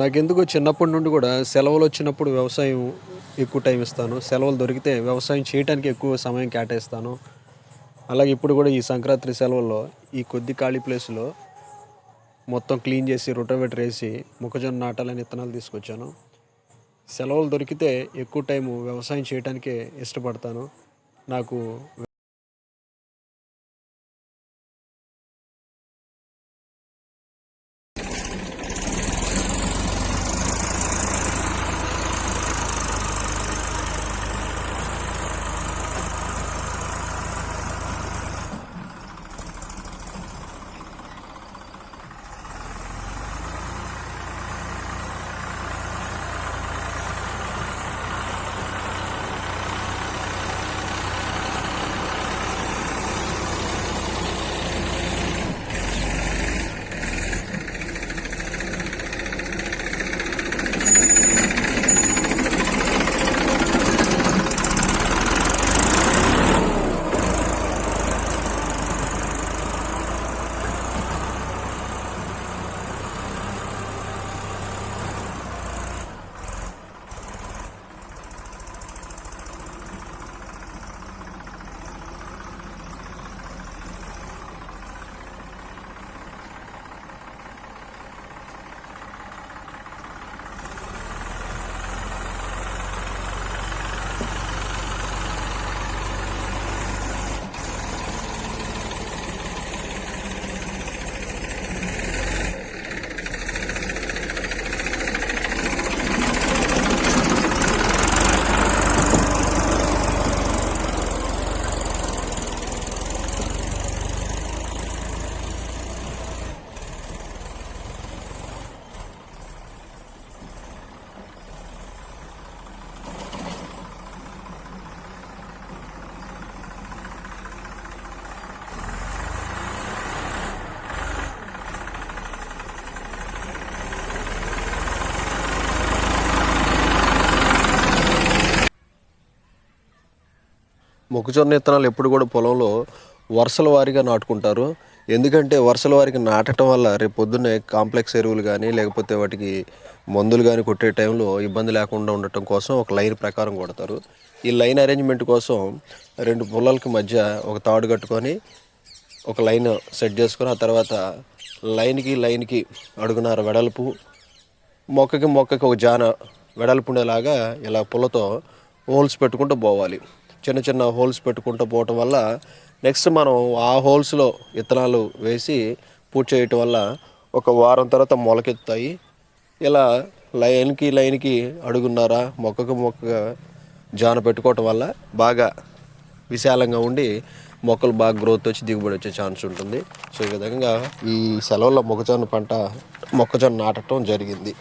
నాకెందుకో చిన్నప్పటి నుండి కూడా సెలవులు వచ్చినప్పుడు వ్యవసాయం ఎక్కువ టైం ఇస్తాను. సెలవులు దొరికితే వ్యవసాయం చేయడానికి ఎక్కువ సమయం కేటాయిస్తాను. అలాగే ఇప్పుడు కూడా ఈ సంక్రాంతి సెలవుల్లో ఈ కొద్ది ఖాళీ ప్లేస్లో మొత్తం క్లీన్ చేసి రొటోవేటర్ వేసి మొక్కజొన్న నాటాలని విత్తనాలు తీసుకొచ్చాను. సెలవులు దొరికితే ఎక్కువ టైము వ్యవసాయం చేయడానికే ఇష్టపడతాను. నాకు మొక్కజొన్న విత్తనాలు ఎప్పుడు కూడా పొలంలో వరుసల వారీగా నాటుకుంటారు. ఎందుకంటే వరుసల వారికి నాటడం వల్ల రేపు పొద్దున్నే కాంప్లెక్స్ ఎరువులు కానీ లేకపోతే వాటికి మందులు కానీ కొట్టే టైంలో ఇబ్బంది లేకుండా ఉండటం కోసం ఒక లైన్ ప్రకారం కొడతారు. ఈ లైన్ అరేంజ్మెంట్ కోసం రెండు పుల్లలకి మధ్య ఒక తాడు కట్టుకొని ఒక లైన్ సెట్ చేసుకొని ఆ తర్వాత లైన్కి లైన్కి అడుగునార వెడల్పు మొక్కకి మొక్కకి ఒక జాన వెడల్పు ఉండేలాగా ఇలా పుల్లతో హోల్స్ పెట్టుకుంటూ పోవాలి. చిన్న చిన్న హోల్స్ పెట్టుకుంటూ పోవటం వల్ల నెక్స్ట్ మనం ఆ హోల్స్లో విత్తనాలు వేసి పూర్తి చేయటం వల్ల ఒక వారం తర్వాత మొలకెత్తాయి. ఇలా లైన్కి లైన్కి అడుగున్నారా మొక్కకు మొక్క జాన పెట్టుకోవటం వల్ల బాగా విశాలంగా ఉండి మొక్కలు బాగా గ్రోత్ వచ్చి దిగుబడి వచ్చే ఛాన్స్ ఉంటుంది. సో ఈ విధంగా ఈ సెలవుల్లో మొక్కజొన్న పంట మొక్కజొన్న నాటడం జరిగింది.